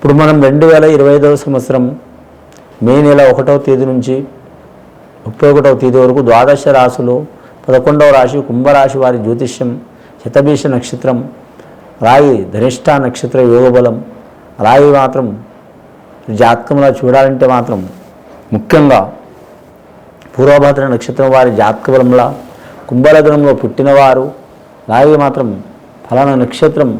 ఇప్పుడు మనం రెండు వేల ఇరవై ఐదవ సంవత్సరం మే నెల ఒకటవ తేదీ నుంచి ముప్పై ఒకటవ తేదీ వరకు ద్వాదశ రాశులు పదకొండవ రాశి కుంభరాశి వారి జ్యోతిష్యం శతభీష నక్షత్రం రాయి ధనిష్ట నక్షత్ర యోగబలం రాయి మాత్రం జాతకంలో చూడాలంటే మాత్రం ముఖ్యంగా పూర్వభద్ర నక్షత్రం వారి జాతక బలంలా కుంభలగ్నంలో పుట్టినవారు రాయి మాత్రం ఫలానా నక్షత్రం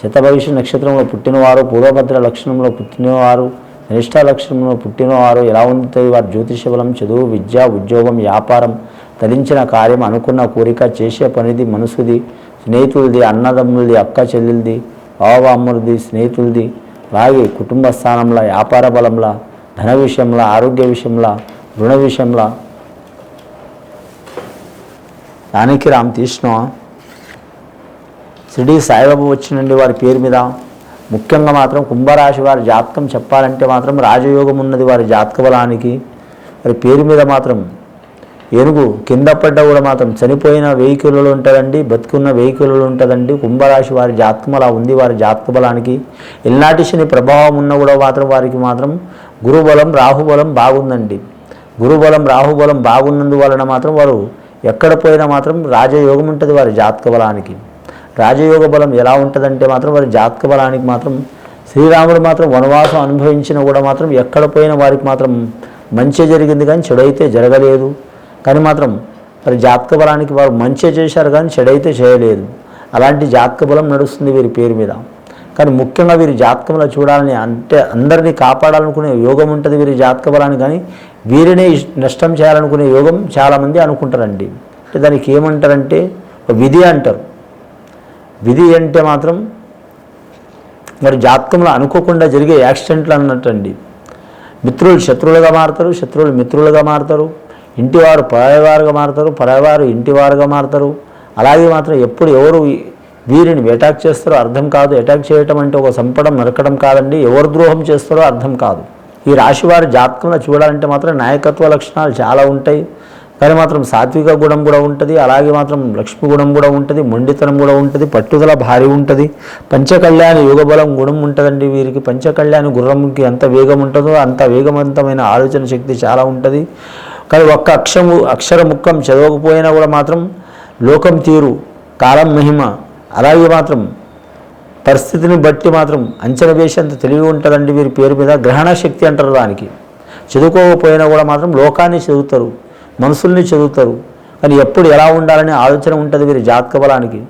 శతభవిష్య నక్షత్రంలో పుట్టినవారు పూర్వభద్ర లక్షణంలో పుట్టినవారు నిష్ఠ లక్షణంలో పుట్టినవారు ఎలా ఉంటుంది వారి? జ్యోతిష బలం చదువు విద్య ఉద్యోగం వ్యాపారం తలించిన కార్యం అనుకున్న కోరిక చేసే పనిది మనసుది స్నేహితులది అన్నదమ్ములది అక్క చెల్లెలది బావబామ్మలది స్నేహితులది అలాగే కుటుంబ స్థానంలో వ్యాపార బలంలో ధన విషయంలో ఆరోగ్య విషయంలో రుణ విషయంలో. దానికి రామ్ తీసిన షిరిడి సాయిబాబా వచ్చినండి వారి పేరు మీద. ముఖ్యంగా మాత్రం కుంభరాశి వారి జాతకం చెప్పాలంటే మాత్రం రాజయోగం ఉన్నది వారి జాతక బలానికి. వారి పేరు మీద మాత్రం ఏనుగు కింద పడ్డ కూడా మాత్రం చనిపోయిన వెహికల్లో ఉంటుందండి బతుకున్న వెహికల్లో ఉంటుందండి. కుంభరాశి వారి జాతకం అలా ఉంది వారి జాతక బలానికి. ఎల్నాటి శని ప్రభావం ఉన్న కూడా మాత్రం వారికి మాత్రం గురుబలం రాహుబలం బాగుందండి. గురుబలం రాహుబలం బాగున్నందువలన మాత్రం వారు ఎక్కడ పోయినా మాత్రం రాజయోగం ఉంటుంది వారి జాతక బలానికి. రాజయోగ బలం ఎలా ఉంటుందంటే మాత్రం వారి జాతక బలానికి మాత్రం శ్రీరాముడు మాత్రం వనవాసం అనుభవించిన కూడా మాత్రం ఎక్కడ పోయిన వారికి మాత్రం మంచి జరిగింది కానీ చెడైతే జరగలేదు. కానీ మాత్రం వారి జాతక బలానికి వారు మంచి చేశారు కానీ చెడైతే చేయలేదు. అలాంటి జాతక బలం నడుస్తుంది వీరి పేరు మీద. కానీ ముఖ్యంగా వీరి జాతకంలో చూడాలని అంటే అందరినీ కాపాడాలనుకునే యోగం ఉంటుంది వీరి జాతక బలాన్ని కానీ వీరినే నష్టం చేయాలనుకునే యోగం చాలామంది అనుకుంటారండి. అంటే దానికి ఏమంటారంటే విధి అంటారు. విధి అంటే మాత్రం మరి జాతకంలో అనుకోకుండా జరిగే యాక్సిడెంట్లు అన్నట్టండి. మిత్రులు శత్రువులుగా మారుతారు శత్రువులు మిత్రులుగా మారుతారు ఇంటివారు పరాయవారుగా మారుతారు పరాయవారు ఇంటివారుగా మారుతారు. అలాగే మాత్రం ఎప్పుడు ఎవరు వీరిని అటాక్ చేస్తారో అర్థం కాదు. అటాక్ చేయటం అంటే ఒక సంపడం నరకడం కాదండి. ఎవరు ద్రోహం చేస్తారో అర్థం కాదు. ఈ రాశి వారి జాతకంలో చూడాలంటే మాత్రం నాయకత్వ లక్షణాలు చాలా ఉంటాయి. కానీ మాత్రం సాత్విక గుణం కూడా ఉంటుంది అలాగే మాత్రం లక్ష్మి గుణం కూడా ఉంటుంది మొండితనం కూడా ఉంటుంది పట్టుదల భారీ ఉంటుంది. పంచకళ్యాణ యుగబలం గుణం ఉంటుందండి వీరికి. పంచకళ్యాణ గుర్రంకి ఎంత వేగం ఉంటుందో అంత వేగవంతమైన ఆలోచన శక్తి చాలా ఉంటుంది. కానీ ఒక్క అక్షము అక్షర ముఖం చదవకపోయినా కూడా మాత్రం లోకం తీరు కాలం మహిమ అలాగే మాత్రం పరిస్థితిని బట్టి మాత్రం అంచనా వేసేంత తెలివి ఉంటుందండి వీరి పేరు మీద. గ్రహణ శక్తి అంటారు దానికి. చదువుకోకపోయినా కూడా మాత్రం లోకాన్ని చదువుతారు. మనుషుల్ని చదువుతారు కానీ ఎప్పుడు ఎలా ఉండాలనే ఆలోచన ఉంటుంది వీరి జాతక బలానికి.